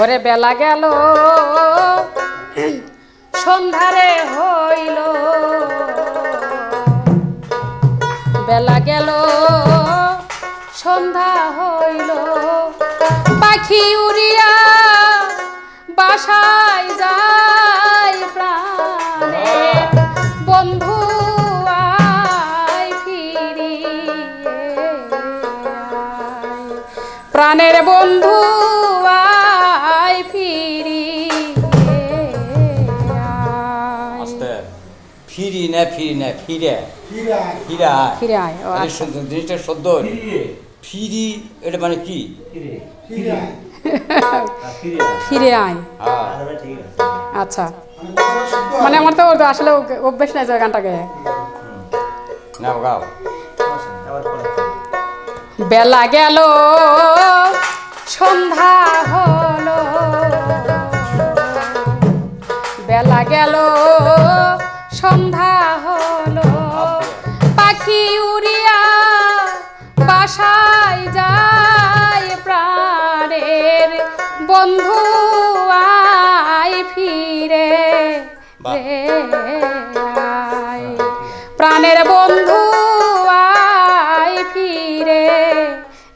ওরে বেলা গেল। সন্ধ্যারে হইল। বেলা গেল সন্ধ্যা হইল। পাখি উড়িয়া বাসায় যায় প্রাণে। বন্ধু প্রাণের বন্ধু ফিরি না ফিরি না ফিরে ফিরে ফিরে আয়। ফিরে আয় ও আচ্ছা। জিনিসটা সদ্য ফিরি। এটা মানে কি? ফিরে। ফিরে আয়। হ্যাঁ। আচ্ছা। মানে মানে আমার তো আসলে অভ্যেস নাই গানটা গায়ে নাও গাও। বেলা গেল সন্ধ্যা হলো। বেলা গেল সন্ধ্যা হলো পাখি উড়িয়া বাসায় যায় প্রাণের বন্ধু আয় ফিরে। প্রাণের বন্ধু আয় ফিরে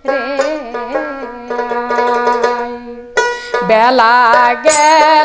রে। বেলা গেল